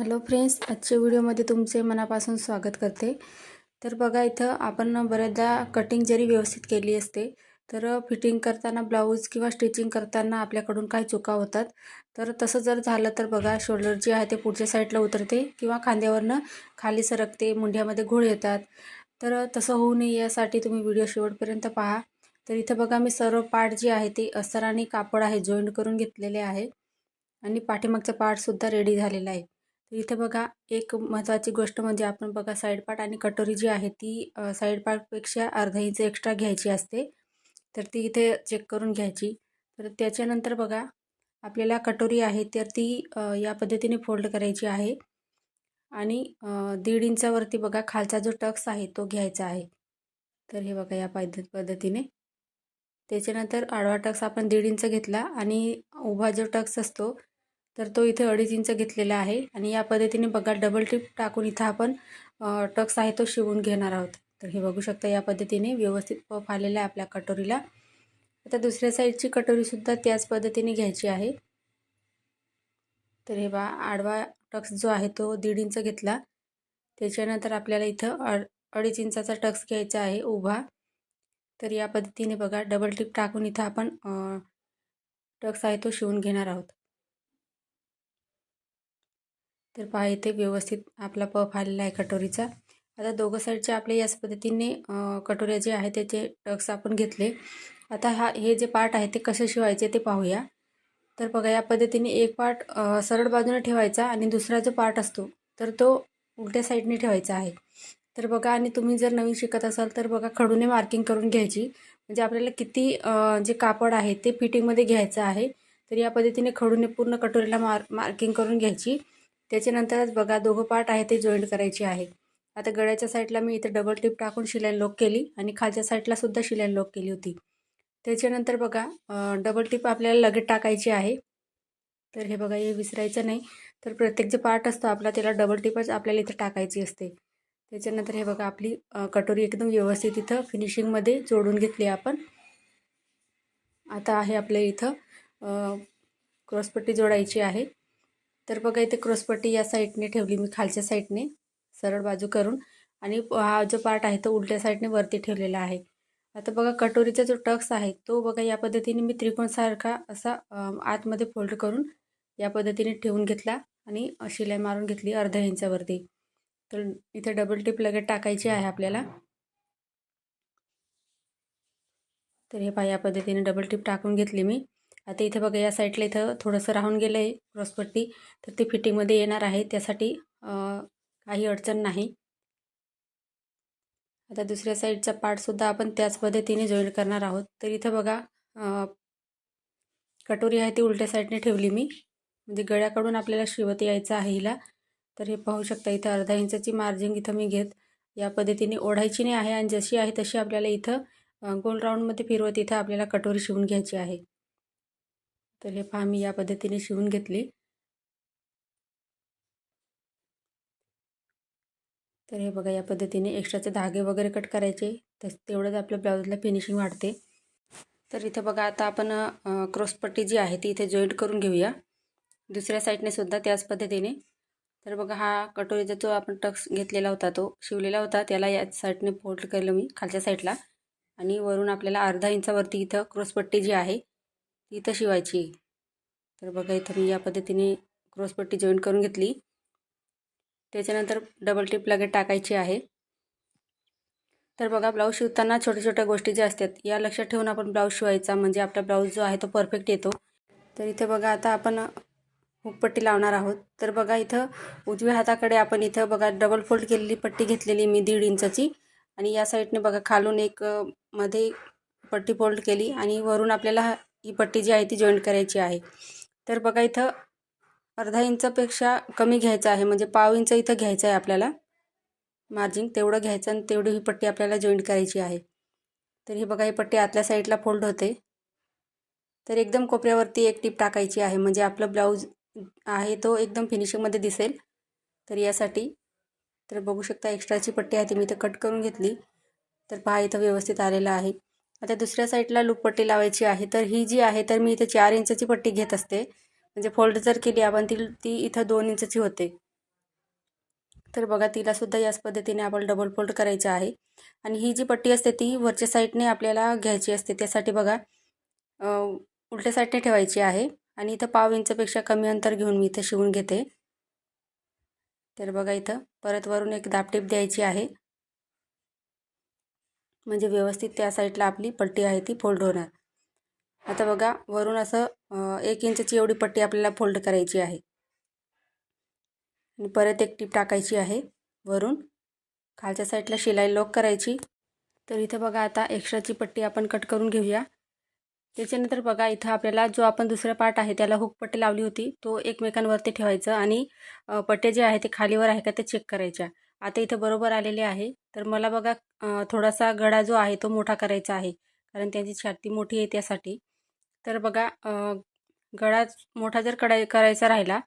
Hello friends आजच्या व्हिडिओमध्ये तुमचे मनापासून स्वागत करते. तर बघा इथं आपण बऱ्याचदा कटिंग जरी व्यवस्थित केली असते तर फिटिंग करताना ब्लाऊज किंवा स्टिचिंग करताना आपल्याकडून काही चुका होतात. तर तसं जर झालं तर बघा शोल्डर जे आहे ते पुढच्या साईडला उतरते किंवा खांद्यावरनं खाली सरकते मुंड्यामध्ये घोळ येतात. तर तसं होऊ नये यासाठी तुम्ही व्हिडिओ शेवटपर्यंत पहा. तर इथं बघा मी सर्व पार्ट जे आहे ते अस्तर आणि कापड आहे जॉईंट करून घेतलेले आहे. आणि पाठीमागचा पार्टसुद्धा रेडी झालेला आहे. तर इथे बघा एक महत्त्वाची गोष्ट म्हणजे आपण बघा साईड पार्ट आणि कटोरी जी आहे ती साईड पार्टपेक्षा अर्धा इंच एक्स्ट्रा घ्यायची असते. तर ती इथे चेक करून घ्यायची. तर त्याच्यानंतर बघा आपल्याला कटोरी आहे तर ती या पद्धतीने फोल्ड करायची आहे. आणि दीड इंचावरती बघा खालचा जो टक्स आहे तो घ्यायचा आहे. तर हे बघा या पद्धत पद्धतीने. त्याच्यानंतर आडवा टक्स आपण दीड इंच घेतला आणि उभा जो टक्स असतो तर तो इथे अडीच इंच घेतलेला आहे. आणि या पद्धतीने बघा डबल टिप टाकून इथं आपण टक्स आहे तो शिवून घेणार आहोत. तर हे बघू शकता या पद्धतीने व्यवस्थित पफ आलेला आहे आपल्या कटोरीला. आता दुसऱ्या साईडची कटोरीसुद्धा त्याच पद्धतीने घ्यायची आहे. तर हे बा आडवा टक्स जो आहे तो दीड इंच घेतला. त्याच्यानंतर आपल्याला इथं अड अडीच इंचाचा टक्स घ्यायचा आहे उभा. तर या पद्धतीने बघा डबल टिप टाकून इथं आपण टक्स आहे तो शिवून घेणार आहोत. तर पहा इथे व्यवस्थित आपला पफ आलेला आहे कटोरीचा. आता दोघं साईडचे आपल्या याच पद्धतीने कटोऱ्या जे आहे त्याचे टक्स आपण घेतले. आता हा हे जे पार्ट आहे ते कसे शिवायचे ते पाहूया. तर बघा या पद्धतीने एक पार्ट सरळ बाजूने ठेवायचा आणि दुसरा जो पार्ट असतो तर तो उलट्या साईडने ठेवायचा आहे. तर बघा आणि तुम्ही जर नवीन शिकत असाल तर बघा खडूने मार्किंग करून घ्यायची. म्हणजे आपल्याला किती जे कापड आहे ते फिटिंगमध्ये घ्यायचं आहे. तर या पद्धतीने खडूने पूर्ण कटोरीला मार मार्किंग करून घ्यायची. त्याच्यानंतरच बघा दोघं पार्ट आहे ते जॉईंट करायचे आहे आता गळ्याच्या साईडला मी इथे डबल टिप टाकून शिलाई लॉक केली आणि खालच्या साईडला सुद्धा शिलाई लॉक केली होती. त्याच्यानंतर बघा डबल टिप आपल्याला लगेच टाकायची आहे. तर हे बघा हे विसरायचं नाही. तर प्रत्येक जे पार्ट असतो आपला त्याला डबल टिपच आपल्याला इथं टाकायची असते. त्याच्यानंतर हे बघा आपली कटोरी एकदम व्यवस्थित इथं फिनिशिंगमध्ये जोडून घेतली आपण. आता आहे आपल्या इथं क्रॉसपट्टी जोडायची आहे. तर बघा इथे क्रॉसपट्टी या साईडने ठेवली मी खालच्या साईडने सरळ बाजू करून. आणि हा जो पार्ट आहे तो उलट्या साईडने वरती ठेवलेला आहे. आता बघा कटोरीचा जो टक्स आहे तो बघा या पद्धतीने मी त्रिकोणसारखा असा आतमध्ये फोल्ड करून या पद्धतीने ठेवून घेतला आणि शिलाई मारून घेतली अर्ध्या इंचावरती. तर इथे डबल टिप लगेच टाकायची आहे आपल्याला. तर हे पहा या पद्धतीने डबल टिप टाकून घेतली मी. आता इथे बघा या साईडला इथं थोडंसं राहून गेलं आहे क्रॉसपट्टी. तर ते फिटिंगमध्ये येणार आहे. त्यासाठी काही अडचण नाही. आता दुसऱ्या साईडचा पार्टसुद्धा आपण त्याच पद्धतीने जॉईन करणार आहोत. तर इथं बघा कटोरी आहे ती उलट्या साईडने ठेवली मी. म्हणजे गळ्याकडून आपल्याला शिवत यायचं आहे हिला. तर हे पाहू शकता इथं अर्धा इंचाची मार्जिंग इथं मी घेत या पद्धतीने ओढायची नाही आहे. आणि जशी आहे तशी आपल्याला इथं गोल राऊंडमध्ये फिरवत इथं आपल्याला कटोरी शिवून घ्यायची आहे. तर हे पहा मी या पद्धतीने शिवून घेतली. तर हे बघा या पद्धतीने एक्स्ट्राचे धागे वगैरे कट करायचे. तस तेवढंच आपल्या ब्लाऊजला फिनिशिंग वाढते. तर इथं बघा आता आपण क्रॉसपट्टी जी आहे ती इथे जॉईंट करून घेऊया. दुसऱ्या साईडने सुद्धा त्याच पद्धतीने. तर बघा हा कटोरीचा जो आपण टक्स घेतलेला होता तो शिवलेला होता. त्याला या साईडने फोल्ड केलं मी खालच्या साईडला. आणि वरून आपल्याला अर्धा इंचावरती इथं क्रॉसपट्टी जी आहे इथं शिवायची. तर बघा इथं मी या पद्धतीने क्रॉसपट्टी जॉईन करून घेतली. त्याच्यानंतर डबल टिप लगेच टाकायची आहे. तर बघा ब्लाऊज शिवताना छोट्या छोट्या गोष्टी ज्या असतात या लक्षात ठेवून आपण ब्लाऊज शिवायचा. म्हणजे आपला ब्लाऊज जो आहे तो परफेक्ट येतो. तर इथे बघा आता आपण हुकपट्टी लावणार आहोत. तर बघा इथं उजव्या हाताकडे आपण इथं बघा डबल फोल्ड केलेली पट्टी घेतलेली मी दीड इंचाची. आणि या साईडने बघा खालून एक मध्ये पट्टी फोल्ड केली. आणि वरून आपल्याला ही पट्टी जी आहे ती जॉईंट करायची आहे. तर बघा इथं अर्धा इंचापेक्षा कमी घ्यायचं आहे. म्हणजे पाव इंच इथं घ्यायचं आहे आपल्याला. मार्जिन तेवढं घ्यायचं आणि तेवढी ही पट्टी आपल्याला जॉईंट करायची आहे. तर ही बघा ही पट्टी आतल्या साईडला फोल्ड होते. तर एकदम कोपऱ्यावरती एक टीप टाकायची आहे. म्हणजे आपलं ब्लाऊज आहे तो एकदम फिनिशिंगमध्ये दिसेल. तर यासाठी तर बघू शकता एक्स्ट्राची पट्टी आहे ती मी इथं कट करून घेतली. तर पहा इथं व्यवस्थित आलेलं आहे. आता दुसऱ्या साईडला लूप पट्टी लावायची आहे तर ही जी आहे तर मी इथे चार इंचाची पट्टी घेत असते. म्हणजे फोल्ड जर केली आपण ती ती इथं दोन इंचाची होते. तर बघा तिलासुद्धा याच पद्धतीने आपण डबल फोल्ड करायची आहे. आणि ही जी पट्टी असते ती वरच्या साईडने आपल्याला घ्यायची असते. त्यासाठी बघा उलट्या साईडने ठेवायची आहे. आणि इथं पाव इंचपेक्षा कमी अंतर घेऊन मी इथं शिवून घेते. तर बघा इथं परत वरून एक दापटीप द्यायची आहे. म्हणजे व्यवस्थित त्या साईडला आपली पट्टी आहे ती फोल्ड होणार. आता बघा वरून असं एक इंचची एवढी पट्टी आपल्याला फोल्ड करायची आहे. आणि परत एक टीप टाकायची आहे वरून. खालच्या साईडला शिलाई लॉक करायची. तर इथं बघा आता एक्स्ट्राची पट्टी आपण कट करून घेऊया. त्याच्यानंतर बघा इथं आपल्याला जो आपण दुसरा पार्ट आहे त्याला हुक पट्टी लावली होती तो एकमेकांवरती ठेवायचं आणि पट्टे जे आहे ते खालीवर आहे का ते चेक करायच्या. आता इथे बरोबर आलेले आहे. तर मला बघा थोडासा गडा जो आहे तो मोठा करायचा आहे. कारण त्यांची छाती मोठी आहे त्यासाठी. तर बघा गळा मोठा जर कडाय करायचा राहिला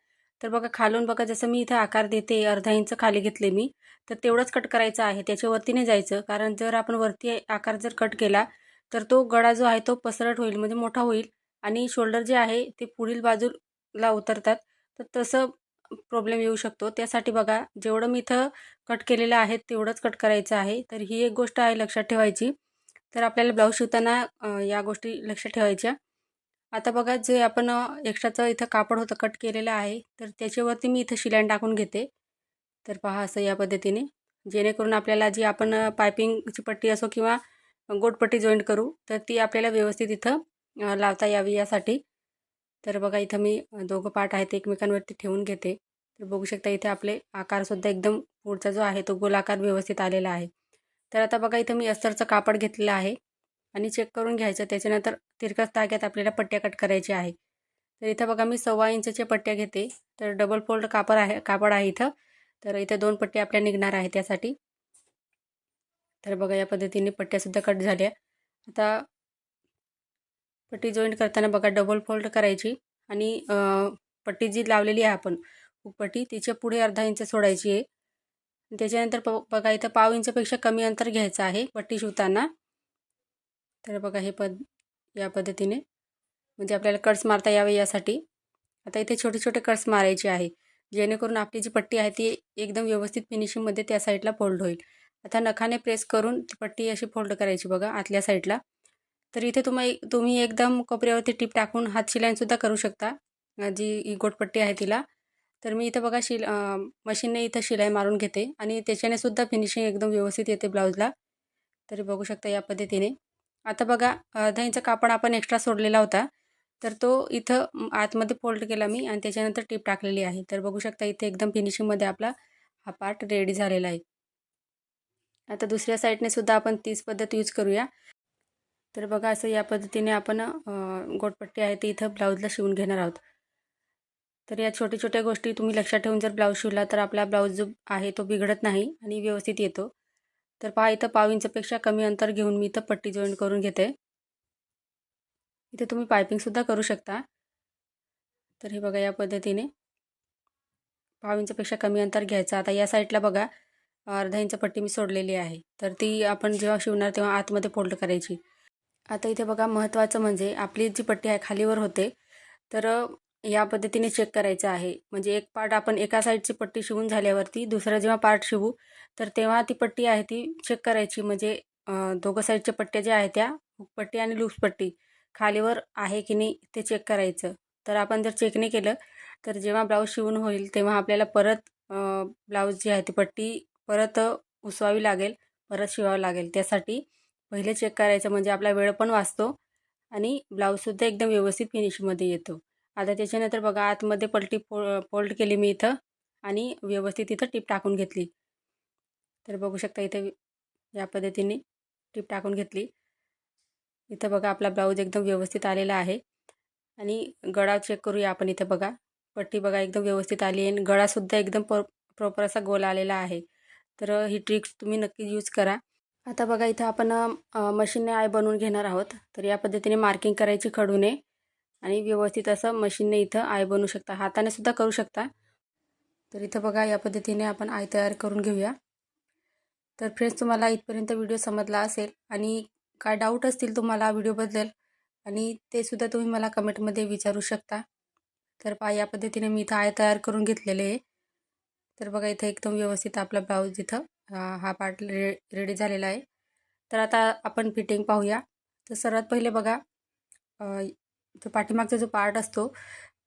तर बघा खालून बघा जसं मी इथं आकार देते अर्धा इंच खाली घेतले मी तर तेवढंच कट करायचं आहे. त्याच्यावरती नाही जायचं. कारण जर आपण वरती आकार जर कट केला तर तो गळा जो आहे तो पसरट होईल म्हणजे मोठा होईल. आणि शोल्डर जे आहे ते पुढील बाजूला उतरतात. तर तसं प्रॉब्लेम येऊ शकतो. त्यासाठी बघा जेवढं मी इथं कट केलेलं आहे तेवढंच कट करायचं आहे. तर ही एक गोष्ट आहे लक्षात ठेवायची. तर आपल्याला ब्लाऊज शिवताना या गोष्टी लक्षात ठेवायच्या. आता बघा जे आपण एक्स्ट्राचं इथं कापड होतं कट केलेलं आहे तर त्याच्यावरती मी इथं शिलाईन टाकून घेते. तर पहा असं या पद्धतीने. जेणेकरून आपल्याला जी आपण पायपिंगची पट्टी असो किंवा गोटपट्टी जॉईंट करू तर ती आपल्याला व्यवस्थित इथं लावता यावी यासाठी. तर बघा इथं मी दोघं पार्ट आहेत एकमेकांवरती ठेवून घेते. तर बघू शकता इथे आपले आकारसुद्धा एकदम पुढचा जो आहे तो गोलाकार व्यवस्थित आलेला आहे. तर आता बघा इथं मी अस्तरचं कापड घेतलेलं आहे आणि चेक करून घ्यायचं. त्याच्यानंतर तिरकस धाग्यात आपल्याला पट्ट्या कट करायची आहे. तर इथं बघा मी सव्वा इंचच्या पट्ट्या घेते. तर डबल फोल्ड कापड आहे कापड आहे इथं. तर इथं दोन पट्ट्या आपल्या निघणार आहे त्यासाठी तर बघा या पद्धतीने पट्ट्यासुद्धा कट झाल्या. आता पट्टी जॉईंट करताना बघा डबल फोल्ड करायची आणि पट्टी जी लावलेली आहे आपण पट्टी तिच्या पुढे अर्धा इंच सोडायची आहे. त्याच्यानंतर प बघा इथं पाव इंचपेक्षा कमी अंतर घ्यायचं आहे पट्टी शिवताना. तर बघा हे पद या पद्धतीने म्हणजे आपल्याला कट्स मारता यावे यासाठी. आता इथे छोटे छोटे कट्स मारायचे आहे जेणेकरून आपली जी पट्टी आहे ती एकदम व्यवस्थित फिनिशिंगमध्ये त्या साईडला फोल्ड होईल. आता नखाने प्रेस करून ती पट्टी अशी फोल्ड करायची बघा आतल्या साईडला तर इथे तुम्ही तुम्ही एकदम कोपऱ्यावरती टीप टाकून हात शिलाईनसुद्धा करू शकता जी गोटपट्टी आहे तिला. तर मी इथं बघा शिल मशीनने इथं शिलाई मारून घेते आणि त्याच्याने सुद्धा फिनिशिंग एकदम व्यवस्थित येते ब्लाऊजला. तरी बघू शकता या पद्धतीने. आता बघा दहीचा कापड आपण एक्स्ट्रा सोडलेला होता. तर तो इथं आतमध्ये फोल्ड केला मी आणि त्याच्यानंतर टीप टाकलेली आहे. तर बघू शकता इथे एकदम फिनिशिंगमध्ये आपला हा पार्ट रेडी झालेला आहे. आता दुसऱ्या साईडने सुद्धा आपण तीच पद्धत यूज करूया. तर बघा असं या पद्धतीने आपण गोटपट्टी आहे ती इथं ब्लाऊजला शिवून घेणार आहोत. तर या छोट्या छोट्या गोष्टी तुम्ही लक्षात ठेवून जर ब्लाऊज शिवला तर आपला ब्लाऊज जो आहे तो बिघडत नाही आणि व्यवस्थित येतो. तर पहा इथं पाव इंचपेक्षा कमी अंतर घेऊन मी इथं पट्टी जॉईंट करून घेते. इथे तुम्ही पायपिंगसुद्धा करू शकता. तर हे बघा या पद्धतीने. पाव इंचपेक्षा कमी अंतर घ्यायचं. आता या साईडला बघा अर्धा इंच पट्टी मी सोडलेली आहे. तर ती आपण जेव्हा शिवणार तेव्हा आतमध्ये फोल्ड करायची. आता इथे बघा महत्त्वाचं म्हणजे आपली जी पट्टी आहे खालीवर होते तर या पद्धतीने चेक करायचं आहे. म्हणजे एक पार्ट आपण एका साईडची पट्टी शिवून झाल्यावरती दुसरा जेव्हा पार्ट शिवू तर तेव्हा ती पट्टी आहे ती चेक करायची. म्हणजे दोघं साईडच्या पट्ट्या ज्या आहेत त्या पट्टी आणि लूज पट्टी खालीवर आहे की नाही ते चेक करायचं. तर आपण जर चेक नाही केलं तर जेव्हा ब्लाऊज शिवून होईल तेव्हा आपल्याला परत ब्लाऊज जी आहे ती पट्टी परत उसवावी लागेल परत शिवावं लागेल. त्यासाठी पहिले चेक करायचं म्हणजे आपला वेळ पण वाचतो आणि ब्लाऊजसुद्धा एकदम व्यवस्थित फिनिशमध्ये येतो. आता त्याच्यानंतर बघा आतमध्ये पलटी फो फोल्ड केली मी इथं आणि व्यवस्थित इथं टीप टाकून घेतली. तर बघू शकता इथं या पद्धतीने टीप टाकून घेतली. इथं बघा आपला ब्लाऊज एकदम व्यवस्थित आलेला आहे आणि गळा चेक करूया आपण इथं बघा. पट्टी बघा एकदम व्यवस्थित आली आहे आणि गळासुद्धा एकदम पर प्रॉपर असा गोल आलेला आहे. तर ही ट्रिक्स तुम्ही नक्की यूज करा. आता बघा इथं आपण मशीनने आय बनवून घेणार आहोत. तर या पद्धतीने मार्किंग करायची खडूने आणि व्यवस्थित असं मशीनने इथं आय बनवू शकता. हाताने सुद्धा करू शकता. तर इथं बघा या पद्धतीने आपण आय तयार करून घेऊया. तर फ्रेंड्स तुम्हाला इथपर्यंत व्हिडिओ समजला असेल आणि काय डाऊट असतील तुम्हाला व्हिडिओबद्दल आणि ते सुद्धा तुम्ही मला कमेंटमध्ये विचारू शकता. तर पा या पद्धतीने मी इथं आय तयार करून घेतलेले आहे. तर बघा इथं एकदम व्यवस्थित आपला ब्लाऊज इथं हा पार्ट रे रेडी झालेला आहे. तर आता आपण फिटिंग पाहूया. तर सर्वात पहिले बघा तो पाठीमागचा जो पार्ट असतो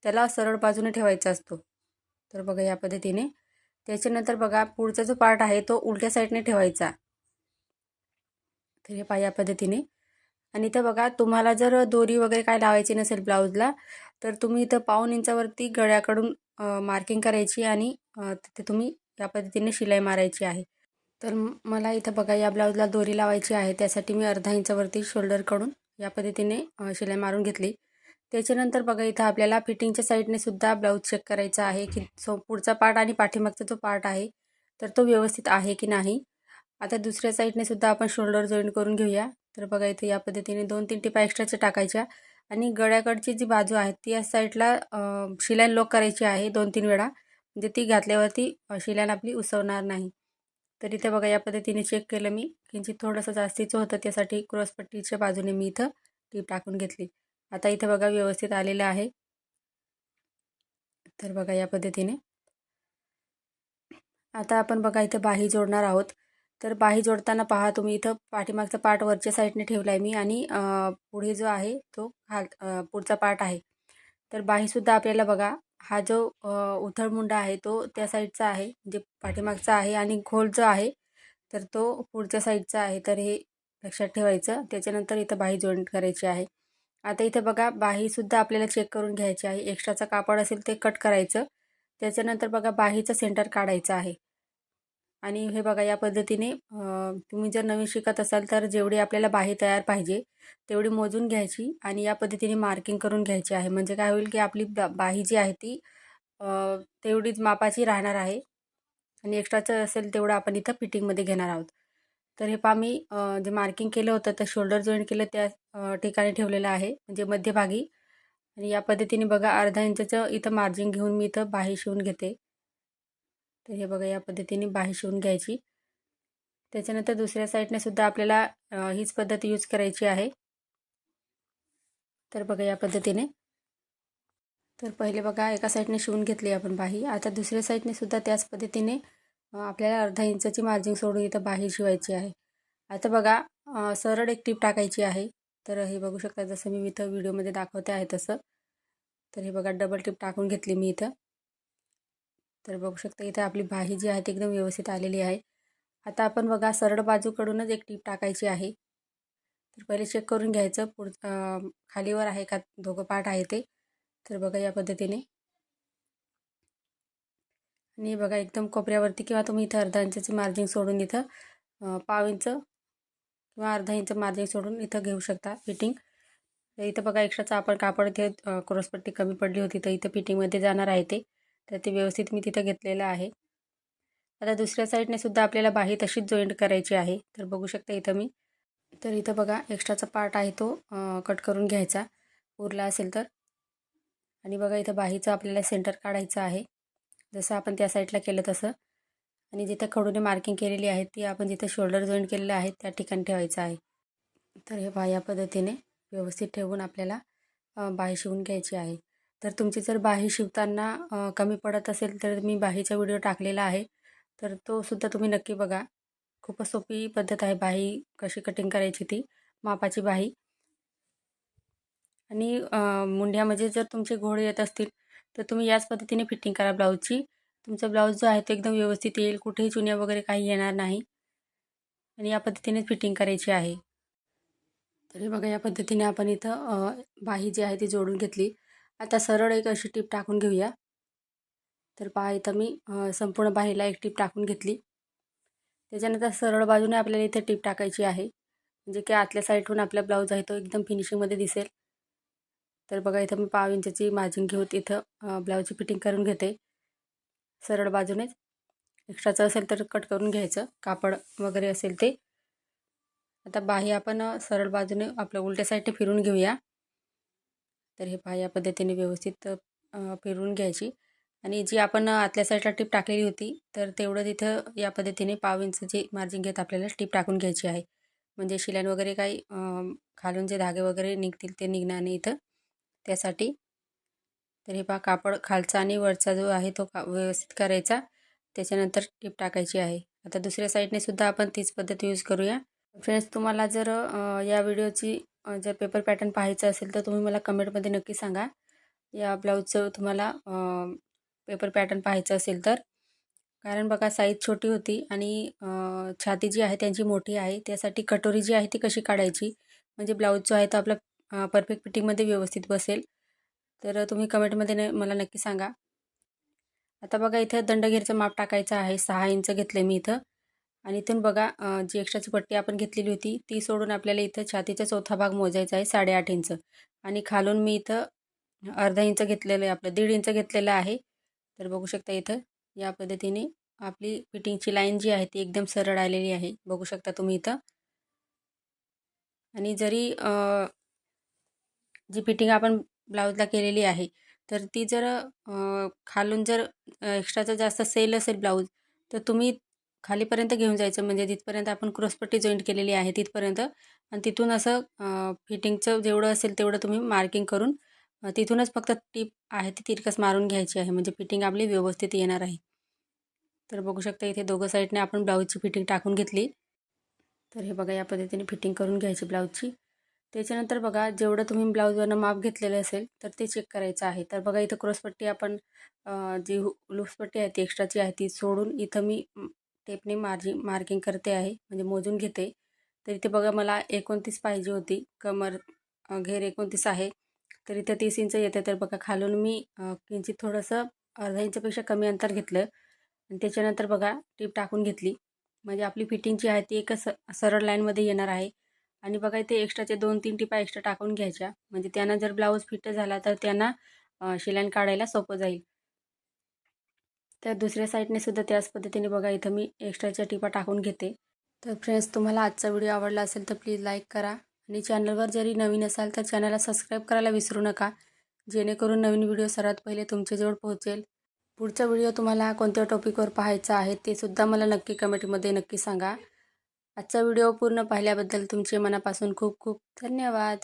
त्याला सरळ बाजूने ठेवायचा असतो. तर बघा या पद्धतीने. त्याच्यानंतर बघा पुढचा जो पार्ट आहे तो उलट्या साईडने ठेवायचा. तर हे पहा या पद्धतीने. आणि इथं बघा तुम्हाला जर दोरी वगैरे काय लावायची नसेल ब्लाऊजला तर तुम्ही इथं पाऊन इंचावरती गळ्याकडून मार्किंग करायची आणि तिथे तुम्ही या पद्धतीने शिलाई मारायची आहे. तर मला इथं बघा या ब्लाऊजला दोरी लावायची आहे. त्यासाठी मी अर्धा इंचावरती शोल्डरकडून या पद्धतीने शिलाई मारून घेतली. त्याच्यानंतर बघा इथं आपल्याला फिटिंगच्या साईडने सुद्धा ब्लाऊज चेक करायचा आहे की सो पुढचा पार्ट आणि पाठीमागचा जो पार्ट आहे तर तो व्यवस्थित आहे की नाही? आता दुसऱ्या साईडने सुद्धा आपण शोल्डर जॉईन करून घेऊया. तर बघा इथे या पद्धतीने दोन तीन टिपा एक्स्ट्राच्या टाकायच्या आणि गळ्याकडची जी बाजू आहे ती या साईडला शिलाईन लॉक करायची आहे दोन तीन वेळा. म्हणजे ती घातल्यावरती शिलाईन आपली उसवणार नाही. तर इथे बघा या पद्धतीने चेक केलं मी. किंचित थोडंसं जास्तीचं होतं त्यासाठी क्रॉसपट्टीच्या बाजूने मी इथं टीप टाकून घेतली. आता इथं बघा व्यवस्थित आलेलं आहे. तर बघा या पद्धतीने. आता आपण बघा इथं बाही जोडणार आहोत. तर बाही जोडताना पहा तुम्ही इथं पाठीमागचा पार्ट वरच्या साईडने ठेवला आहे मी आणि पुढे जो आहे तो हा पुढचा पार्ट आहे. तर बाहीसुद्धा आपल्याला बघा हा जो उथळमुंडा आहे तो त्या साईडचा आहे म्हणजे पाठीमागचा आहे आणि खोल जो आहे तर तो पुढच्या साईडचा आहे. तर हे लक्षात ठेवायचं. त्याच्यानंतर इथं बाही जॉईंट करायची आहे. आता इथं बघा बाहीसुद्धा आपल्याला चेक करून घ्यायची आहे. एक्स्ट्राचा कापड असेल ते कट करायचं. त्याच्यानंतर बघा बाहीचं सेंटर काढायचं आहे. आणि हे बघा या पद्धतीने तुम्ही जर नवीन शिकत असाल तर जेवढी आपल्याला बाही तयार पाहिजे तेवढी मोजून घ्यायची आणि या पद्धतीने मार्किंग करून घ्यायची आहे. म्हणजे काय होईल की आपली बाही जी आहे ती तेवढीच मापाची राहणार आहे आणि एक्स्ट्राचं असेल तेवढं आपण इथं फिटिंगमध्ये घेणार आहोत. तर हे पा मी जे मार्किंग केलं होतं तर शोल्डर जॉईंट केलं त्या ठिकाणी ठेवलेलं आहे म्हणजे मध्यभागी. आणि या पद्धतीने बघा अर्धा इंचाचं इथं मार्जिन घेऊन मी इथं बाही शिवून घेते. तर हे बघा या पद्धतीने बाही शिवून घ्यायची. त्याच्यानंतर दुसऱ्या साईडने सुद्धा आपल्याला हीच पद्धत यूज करायची आहे. तर बघा या पद्धतीने. तर पहिले बघा एका साईडने शिवून घेतली आपण बाही. आता दुसऱ्या साईडने सुद्धा त्याच पद्धतीने आपल्याला अर्धा इंचाची मार्जिंग सोडून इथं बाही शिवायची आहे. आता बघा सरळ एक टीप टाकायची आहे. तर हे बघू शकता जसं मी इथं व्हिडिओमध्ये दाखवते आहे तसं. तर हे बघा डबल टीप टाकून घेतली मी इथं. तर बघू शकता इथे आपली बाही जी आहे ती एकदम व्यवस्थित आलेली आहे. आता आपण बघा सरळ बाजूकडूनच एक टीप टाकायची आहे. तर पहिले चेक करून घ्यायचं. पुढ खालीवर आहे का? दोघं पाठ आहे ते. तर बघा या पद्धतीने. आणि बघा एकदम कोपऱ्यावरती किंवा तुम्ही इथं अर्धा इंचाचं मार्जिन सोडून इथं पाव इंच किंवा अर्धा इंच मार्जिन सोडून इथं घेऊ शकता फिटिंग तर इथं बघा एक्स्ट्राचं आपण कापड इथे क्रॉसपट्टी कमी पडली होती. तर इथं फिटिंगमध्ये जाणार आहे ते. तर ते व्यवस्थित मी तिथं घेतलेलं आहे. आता दुसऱ्या साईडने सुद्धा आपल्याला बाही तशीच जॉईंट करायची आहे. तर बघू शकता इथं मी. तर इथं बघा एक्स्ट्राचा पार्ट आहे तो कट करून घ्यायचा. उरला असेल तर. आणि बघा इथं बाहीचं आपल्याला सेंटर काढायचं आहे. जसं आपण त्या साईडला केलं तसं. आणि जिथं खडूने मार्किंग केलेली आहे ती आपण जिथं शोल्डर जॉईंट केलेलं आहे त्या ठिकाणी ठेवायचं आहे. तर हे बाह्या पद्धतीने व्यवस्थित ठेवून आपल्याला बाही शिवून घ्यायची आहे. तर तुमची जर बाही शिवताना कमी पडत असेल तर मी बाहीचा व्हिडिओ टाकलेला आहे. तर तो सुद्धा तुम्ही नक्की बघा. खूपच सोपी पद्धत आहे बाही कशी कटिंग करायची ती मापाची बाही. आणि मुंड्यामध्ये जर तुमचे घोडे येत असतील तर तुम्ही याच पद्धतीने फिटिंग करा ब्लाऊजची तुमचा ब्लाऊज जो आहे तो एकदम व्यवस्थित येईल कुठेही चुन्या वगैरे काही येणार नाही. आणि या पद्धतीने फिटिंग करायची आहे. तरी बघा या पद्धतीने आपण इथं बाही जी आहे ती जोडून घेतली. आता सरळ एक अशी टीप टाकून घेऊया. तर पहा इथं मी संपूर्ण बाहीला एक टीप टाकून घेतली. त्याच्यानंतर सरळ बाजूने आपल्याला इथे टीप टाकायची आहे. म्हणजे की आतल्या साईडहून आपला ब्लाऊज आहे तो एकदम फिनिशिंगमध्ये दिसेल. तर बघा इथं मी पाव इंचाची मार्जिन घेऊन इथं ब्लाऊजची फिटिंग करून घेते. सरळ बाजूनेच. एक्स्ट्राचं असेल तर कट करून घ्यायचं. कापड वगैरे असेल ते. आता बाही आपण सरळ बाजूने आपल्या उलट्या साईडने फिरून घेऊया. तर हे पहा या पद्धतीने व्यवस्थित फिरवून घ्यायची. आणि जी आपण आतल्या साईडला टीप टाकलेली होती तर तेवढं तिथं या पद्धतीने पाव इंचची मार्जिन घेत आपल्याला टीप टाकून घ्यायची आहे. म्हणजे शिलाईन वगैरे काही खालून जे धागे वगैरे निघतील ते निघणार नाही इथं. त्यासाठी तर हे पहा कापड खालचा आणि वरचा जो आहे तो का व्यवस्थित करायचा. त्याच्यानंतर टीप टाकायची आहे. आता दुसऱ्या साईडने सुद्धा आपण तीच पद्धत यूज करूया. फ्रेंड्स तुम्हाला जर या व्हिडिओची जर पेपर पॅटर्न पाहायचं असेल तर तुम्ही मला कमेंटमध्ये नक्की सांगा. या ब्लाऊजचं तुम्हाला पेपर पॅटर्न पाहायचं असेल तर. कारण बघा साईज छोटी होती आणि छाती जी आहे त्यांची मोठी आहे. त्यासाठी कटोरी जी आहे ती कशी काढायची? म्हणजे ब्लाऊज जो आहे तो आपला परफेक्ट फिटिंगमध्ये व्यवस्थित बसेल. तर तुम्ही कमेंटमध्ये न मला नक्की सांगा. आता बघा इथं दंडघेरचं माप टाकायचं आहे. सहा इंच घेतलं मी इथं. आणि इथून बघा जी एक्स्ट्राची पट्टी आपण घेतलेली होती ती सोडून आपल्याला इथं छातीचा चौथा भाग मोजायचा आहे साडेआठ इंच. आणि खालून मी इथं अर्धा इंच घेतलेलं आहे आपलं दीड इंच घेतलेलं आहे. तर बघू शकता इथं या पद्धतीने आपली फिटिंगची लाईन जी आहे ती एकदम सरळ आलेली आहे. बघू शकता तुम्ही इथं. आणि जरी जी फिटिंग आपण ब्लाऊजला केलेली आहे तर ती जर खालून जर एक्स्ट्राचं जास्त सेल असेल ब्लाऊज तर तुम्ही खालीपर्यंत घेऊन जायचं. म्हणजे तिथपर्यंत आपण क्रॉसपट्टी जॉईंट केलेली आहे तिथपर्यंत. आणि तिथून असं फिटिंगचं जेवढं असेल तेवढं तुम्ही मार्किंग करून तिथूनच फक्त टीप आहे ती तिरकस मारून घ्यायची आहे. म्हणजे फिटिंग आपली व्यवस्थित येणार आहे. तर बघू शकता इथे दोघं साईडने आपण ब्लाऊजची फिटिंग टाकून घेतली. तर हे बघा या पद्धतीने फिटिंग करून घ्यायची ब्लाऊजची. त्याच्यानंतर बघा जेवढं तुम्ही ब्लाऊजवरनं माप घेतलेलं असेल तर ते चेक करायचं आहे. तर बघा इथं क्रॉसपट्टी आपण जी लूजपट्टी आहे ती एक्स्ट्राची आहे ती सोडून इथं मी टेपने मार्जिंग मार्किंग करते आहे म्हणजे मोजून घेते. तर इथे बघा मला एकोणतीस पाहिजे होती. कमर घेर एकोणतीस आहे. तर इथे तीस इंच येते. तर बघा खालून मी किंचित थोडंसं अर्धा इंचपेक्षा कमी अंतर घेतलं. आणि त्याच्यानंतर बघा टीप टाकून घेतली. म्हणजे आपली फिटिंग जी आहे ती एक स सरळ लाईनमध्ये येणार आहे. आणि बघा इथे एक्स्ट्राचे दोन तीन टिपा एक्स्ट्रा टाकून घ्यायच्या. म्हणजे त्यांना जर ब्लाऊज फिट झाला तर त्यांना शिलाईन काढायला सोपं जाईल. तर दुसऱ्या साईडने सुद्धा त्याच पद्धतीने बघा इथं मी एक्स्ट्राच्या टिपा टाकून घेते. तर फ्रेंड्स तुम्हाला आजचा व्हिडिओ आवडला असेल तर प्लीज लाईक करा आणि चॅनलवर जरी नवीन असाल तर चॅनलला सबस्क्राईब करायला विसरू नका. जेणेकरून नवीन व्हिडिओ सर्वात पहिले तुमच्याजवळ पोहोचेल. पुढचा व्हिडिओ तुम्हाला कोणत्या टॉपिकवर पाहायचा आहे ते सुद्धा मला नक्की कमेंटमध्ये नक्की सांगा. आजचा व्हिडिओ पूर्ण पाहिल्याबद्दल तुमचे मनापासून खूप खूप धन्यवाद.